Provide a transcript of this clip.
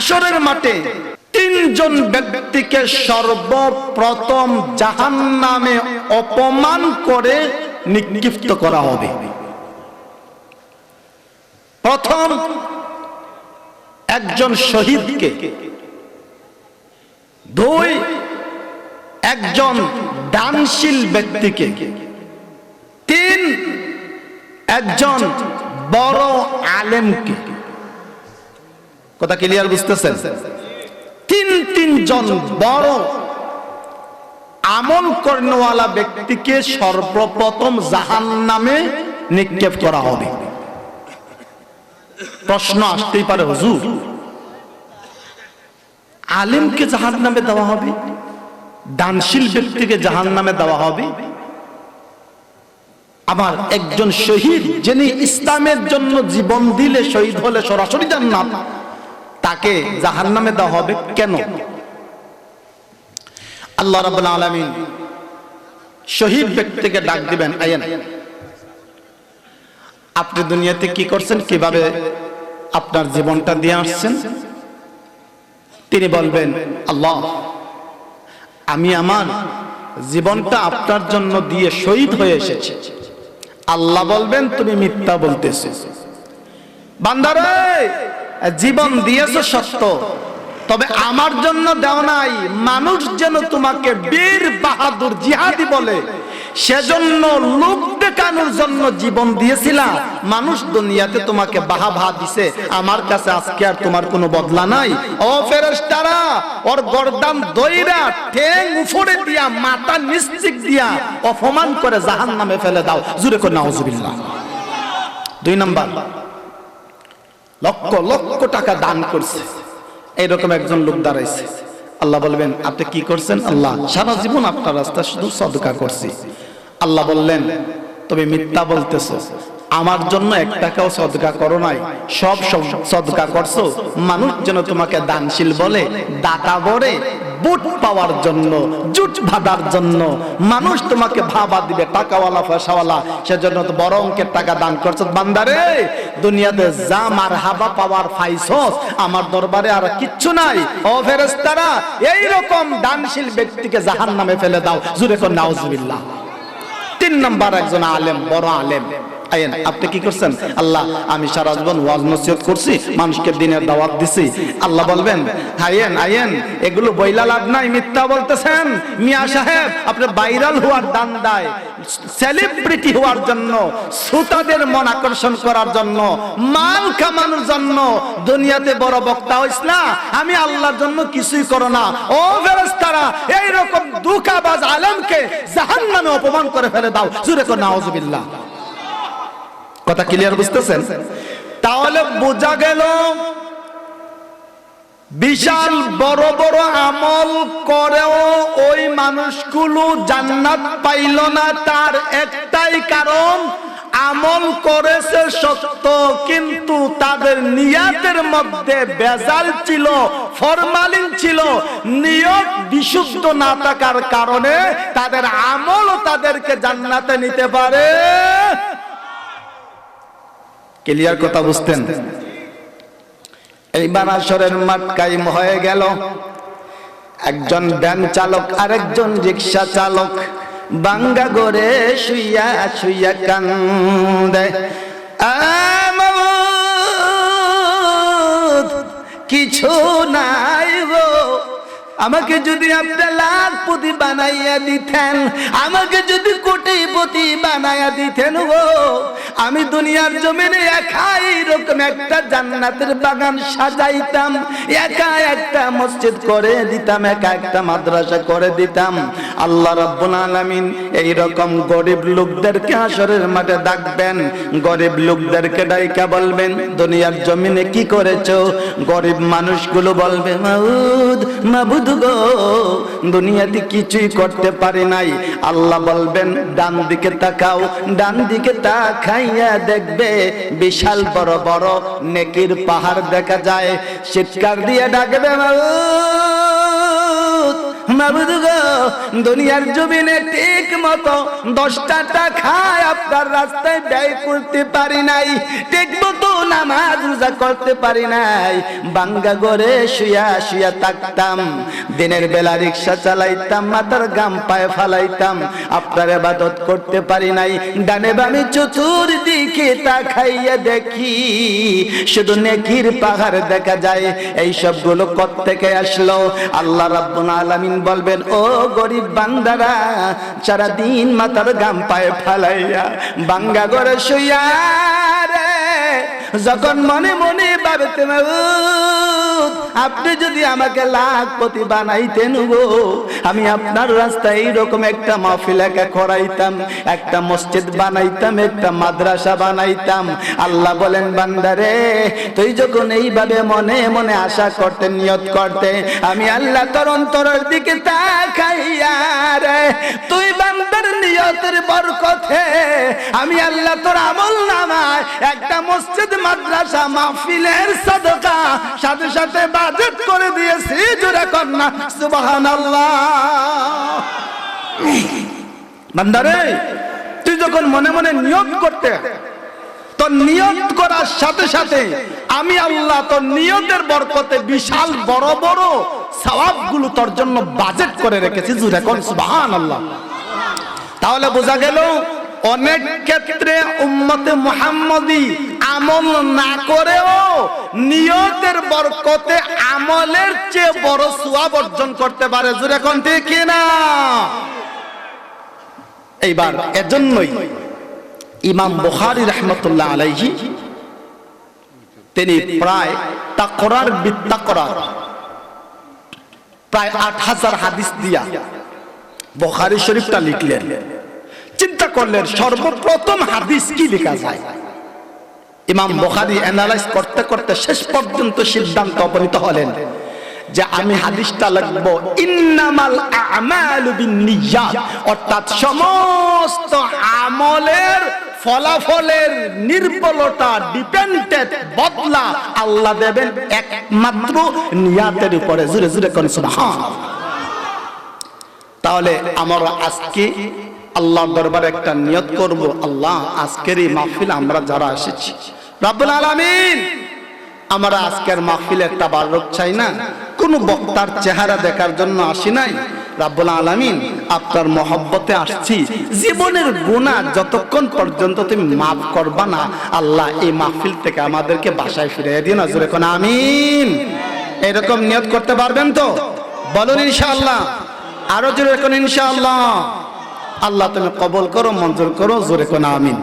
হাসরের মাঠে তিনজন ব্যক্তিকে সর্বপ্রথম জাহান নামে অপমান করে নিক্ষিপ্ত করা হবে। প্রথম একজন শহীদকে, দুই একজন দানশীল ব্যক্তিকে, তিন একজন বড় আলেমকে কথা ক্লিয়ার বুঝতেছেন? তিন তিনজন বড় আমল কর্ণওয়ালা ব্যক্তিকে সর্বপ্রথম জাহান নামে নিক্ষেপ করা হবে। প্রশ্ন আসতেই পারে, হুজুর। আলেমকে জাহান নামে দেওয়া হবে? দানশীল ব্যক্তিকে জাহান নামে দেওয়া হবে? আমার একজন শহীদ যিনি ইসলামের জন্য জীবন দিলে শহীদ হলে সরাসরি জান্নাত। তাকে জাহান নামে দেওয়া হবে কেন? আল্লাহ রাব্বুল আলামিন শহীদ ব্যক্তিকে ডাক দিবেন আয়েন আপনি দুনিয়াতে কি করছেন? কীভাবে আপনার জীবনটা দিয়ে আসছেন? তিনি বলবেন, আল্লাহ, আমি আমার জীবনটা আপনার জন্য দিয়ে শহীদ হয়ে এসেছি। আল্লাহ বলবেন, তুমি মিথ্যা বলতেছ। বান্দারে! জীবন দিয়েছ সত্য। তবে আমার জন্য দেও নাই। মানুষ যেন তোমাকে বীর বাহাদুর জিহাদি বলে, সেজন্য লোক দেখানোর জন্য জীবন দিয়েছিলাম মানুষ দুনিয়াতে তোমাকে বাহা ভা দিছে। আমার কাছে আজকে আর তোমার কোনো বদলা নাই। ও ফেরেশতারা, ওর গর্দান দইরা ঠেং উপরে দিয়া, মাথা নিশ্চিক দিয়া অপমান করে জাহান নামে ফেলে দাও। জুড়ে করে, নাউজুবিল্লাহ। দুই নাম্বার। লক্ষ লক্ষ টাকা দান করছে। এইরকম একজন লোক দাঁড়াইছে। আল্লাহ বলবেন, আপনি কি করছেন আল্লাহ? সারা জীবন আপনার রাস্তা শুধু সদকা করছি। আল্লাহ বললেন, তুমি মিথ্যা বলতেছ। আমার জন্য এক টাকাও সদকা করো নাই। সব সব সদকা করছ। মানুষ যেন তোমাকে দানশীল বলে, দাতা বলে বুট পাওয়ার জন্য, জুট ভাদার জন্য। মানুষ তোমাকে ভাবা দিবে, টাকাওয়ালা, পয়সাওয়ালা। সেজন্য তো বড় অঙ্কের টাকা দান করছ। বান্দারে, দুনিয়াতে যা মার হাবা পাওয়ার ফাইসস আমার দরবারে আর কিচ্ছু নাই। ও ফেরেশতারা এই রকম দানশীল ব্যক্তিকে জাহান নামে ফেলে দাও। জুরে কর, নাউজুবিল্লাহ। তিন নাম্বার একজন আলেম, বড় আলেম। আইন আপনি কি করছেন? আল্লাহ, আমি সারা জীবন ওয়াজ নসিহত করছি, মানুষকে দিনের দাওয়াত দিছি। আল্লাহ বলবেন আইন আইন এগুলো বইলা লাভ নাই, মিথ্যা বলতেছেন। মিয়া সাহেব, আপনি ভাইরাল হওয়ার দান সেলিব্রিটি হওয়ার জন্য, শ্রোতাদের মন আকর্ষণ করার জন্য মান কামানোর জন্য দুনিয়াতে বড় বক্তা হইস না। আমি আল্লাহর জন্য কিছুই করো না। ও ফেরেশতারা এই দুকাবাজ আলেমকে জাহান্নামে অপমান করে ফেলে দাও। জুরে নাউজুবিল্লাহ। কথা ক্লিয়ার বুঝতেছেন? তাহলে বোঝা গেল বিশাল বড় বড় আমল করেও ওই মানুষগুলো জান্নাত পাইল না। তার একটাই কারণ, আমল করেছে সত্য, কিন্তু তাদের নিয়াতের মধ্যে বেজাল ছিল, ফরমালিন ছিল, নিয়ত বিশুদ্ধ না থাকার কারণে তাদের আমল তাদেরকে জান্নাতে নিতে পারে। ক্লিয়ার কথা বুঝতেন। এই বানাসরের মাটকাই হয়ে গেল। একজন ভ্যান চালক, আরেকজন রিক্সা চালক বাঙ্গা গড়ে শুইয়া শুইয়া কান্দে। কিছু গো আমাকে যদি আপনি লাখপতি বানাইয়া দিতেন, আমাকে যদি কোটিপতি বানাইয়া দিতেন গো, আমি দুনিয়ার জমিনে এরকম একটা জান্নাতের বাগান সাজাইতাম, একা একটা মসজিদ করে দিতাম, একা একটা মাদ্রাসা করে দিতাম। আল্লাহ রাব্বুল আলামিন এই রকম গরিব লোকদেরকে হাসরের মাঠে ডাকবেন, গরিব লোকদেরকে ডাইকা বলবেন, দুনিয়ার জমিনে কি করেছ? গরিব মানুষগুলো বলবে, মাউদ, মাবুদ গো, দুনিয়াতে কিছুই করতে পারি নাই। আল্লাহ বলবেন, ডান দিকে তাকাও, ডান দিকে তাকাইয়া দেখবে বিশাল বড় বড় নেকির পাহাড় দেখা যায়। চিৎকার দিয়ে ডাকবে দুনিয়ার জমিনে ঠিক মতো দশটা টাকায় আপনার রাস্তায় ব্যয় করতে পারি নাই। ঠিক মতো নামাজ রোজা করতে পারি নাই। বাঙ্গা গড়ে শুয়া শুয়া থাকতাম। দিনের বেলা রিক্সা চালাইতাম, মাথার গাম পায়ে ফালাইতাম। আপনার আবাদত করতে পারি নাই। ডানে বামে চতুর দিকে তাকাইয়া দেখি, শুধু নেকির পাহাড় দেখা যায়। এই সবগুলো কত থেকে আসলো? আল্লাহ রাব্বুল আলামিন বলবেন, ও গরিব বান্দারা সারা দিন মাথার গাম পায়ে ফালাইয়া বাঙ্গা করে শুইয়া রে যখন মনে মনে ভাবতে আপনি যদি আমাকে লাখপতি বানাইতেন গো, আমি আপনার রাস্তায় এইরকম একটা মাহফিল একা করাইতাম একটা মসজিদ বানাইতাম, একটা মাদ্রাসা বানাইতাম। আল্লাহ বলেন বান্দারে তুই যখন এইভাবে মনে মনে আশা করতে, নিয়ত করতে, আমি আল্লাহ তোর অন্তরের দিকে তাকাইয়া তুই বান্দার নিয়তের বরকতে, আমি আল্লাহ তোর আমল নামায় একটা মসজিদ, মাদ্রাসা, মাহফিলের সদকা, সাথে সাথে বাজেট করে দিয়েছি, জোরে কন্যা সুবহানাল্লাহ। বান্দারে, তুই যখন মনে মনে নিয়ত করতে, তোর নিয়ত করার সাথে সাথে আমি আল্লাহ তোর নিয়তের বরকতে বিশাল বড় বড় সওয়াবগুলো তোর জন্য বাজেট করে রেখেছি, জুরে কোন সুবহানাল্লাহ। তাহলে বোঝা গেল, অনেক ক্ষেত্রে উম্মতে মুহাম্মদি আমল না করেও নিয়তের বরকতে আমলের চেয়ে বড় সুয়াব অর্জন করতে পারে। জুরে কোন ঠিক কিনা এইবার এজন্যই ইমাম বুখারী রহমতুল্লাহ আলাইহি, তিনি প্রায় তাকরার বিদ্যা করার প্রায় আট হাজার হাদিস দিয়া বুখারী শরীফটা লিখলেন। চিন্তা করলেন সর্বপ্রথম হাদিস কি লেখা যায়? ইমাম বুখারী অ্যানালাইজ করতে করতে শেষ পর্যন্ত সিদ্ধান্ত উপনীত হলেন যে আমি হাদিসটা লিখব, ইন্নামাল আমালু বিন্নিয়াত। অর্থাৎ সমস্ত আমলের ফলাফলের নির্বলতা ডিপেন্ডেড বদলা আল্লাহ দেবেন একমাত্র নিয়াতের উপরে। জুড়ে জুড়ে কোন সুবহান। তাহলে আমরা আজকে আল্লাহর দরবারে একটা নিয়ত করব, আল্লাহ আজকের এই মাহফিল আমরা যারা এসেছি রাব্বুল আলামিন, আমরা আজকের মাহফিলে একটা বারক চাই না? কোন বক্তার চেহারা দেখার জন্য আসি নাই? রাব্বুল আলামিন, আপনার মহব্বতে আসছি। জীবনের গুনাহ যতক্ষণ পর্যন্ত তুমি মাফ করবা না, আল্লাহ এই মাহফিল থেকে আমাদেরকে বাসায় ফিরিয়ে দিও না জোরে কোন আমিন। এরকম নিয়ত করতে পারবেন তো? বলুন ইনশাআল্লাহ। আরও জোরে কোন ইনশাআল্লাহ। আল্লাহ তুমি কবল করো, মঞ্জুর করো, জোরে কোন আমিন।